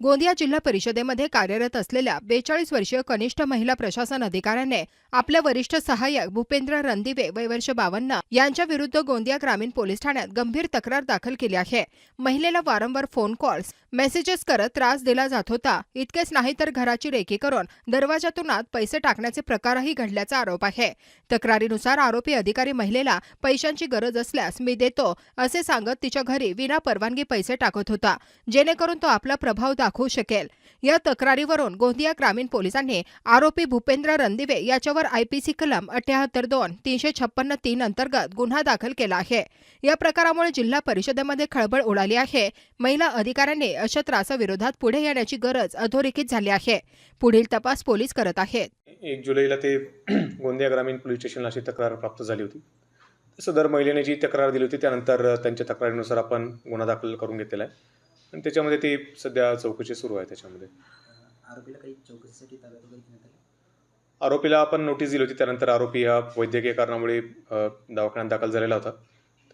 गोंदिया जिल्हा परिषदेमध्ये कार्यरत असलेल्या बेचाळीस वर्षीय कनिष्ठ महिला प्रशासन अधिकाऱ्याने आपल्या वरिष्ठ सहाय्यक भूपेंद्र रणदिवे वयवर्ष बावन्न यांच्या विरुद्ध गोंदिया ग्रामीण पोलीस ठाण्यात गंभीर तक्रार दाखल केली आहे. महिलेला वारंवार फोन कॉल्स मेसेजेस करत त्रास दिला जात होता. इतकेच नाही तर घराची रेकी करून दरवाजातून आत पैसे टाकण्याचे प्रकारही घडल्याचा आरोप आहे. तक्रारीनुसार आरोपी अधिकारी महिलेला पैशांची गरज असल्यास मी देतो असे सांगत तिच्या घरी विना परवानगी पैसे टाकत होता. जेणेकरून तो आपला प्रभाव दाखवू शकेल. या तक्रारीवरून गोंदिया ग्रामीण पोलिसांनी आरोपी भूपेंद्र रणदिवे याच्यावर आयपीसी कलम अठ्याहत्तर दोन तीनशे छप्पन्न तीन अंतर्गत गुन्हा दाखल केला आहे. या प्रकारामुळे जिल्हा परिषदेमध्ये खळबळ उडाली आहे. महिला अधिकाऱ्यांनी अशा त्रासाविरोधात पुढे येण्याची गरज अधोरेखित झाली आहे. पुढील तपास पोलीस करत आहेत. एक जुलैला ते गोंदिया ग्रामीण पोलीस स्टेशनला अशी तक्रार प्राप्त झाली होती. सदर महिलेने जी तक्रार दिली होती त्यानंतर त्यांच्या तक्रारीनुसार आपण गुन्हा दाखल करून घेतलेला आहे. आणि त्याच्यामध्ये ती सध्या चौकशी सुरू आहे त्याच्यामध्ये. आरोपीला काही चौकशीसाठी ताब्यात वगैरे घेण्यात आलं? आरोपीला आपण नोटीस दिली होती त्यानंतर आरोपी हा वैद्यकीय कारणामुळे दवाखान्यात दाखल झालेला होता.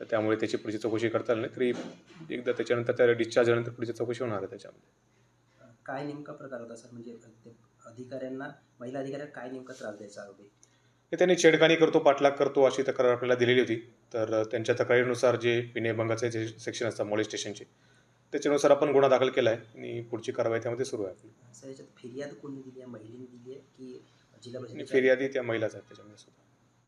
तर त्यामुळे त्याची पुढची चौकशी करता आली नाही. तरी एकदा त्याच्यानंतर त्या डिस्चार्ज झाल्यानंतर पुढची चौकशी होणार आहे त्याच्यामध्ये. काय नेमका प्रकार होता सर? म्हणजे अधिकाऱ्यांना महिला अधिकाऱ्यांना काय नेमका त्रास द्यायचा आरोपी? त्यांनी छेडखानी करतो पाठलाग करतो अशी तक्रार आपल्याला दिलेली होती. तर त्यांच्या तक्रारीनुसार जे विनयभंगाचे जे सेक्शन असतात मॉलेज स्टेशनचे त्याच्यानुसार आपण गुन्हा दाखल केला आहे आणि पुढची कारवाई त्यामध्ये सुरू आहे. आपली सर याच्यात फिर्याद कोणी दिली आहे? महिलेने दिली आहे की जिल्हा फिर्यादी त्या महिलाच आहेत त्याच्यामध्ये सुद्धा.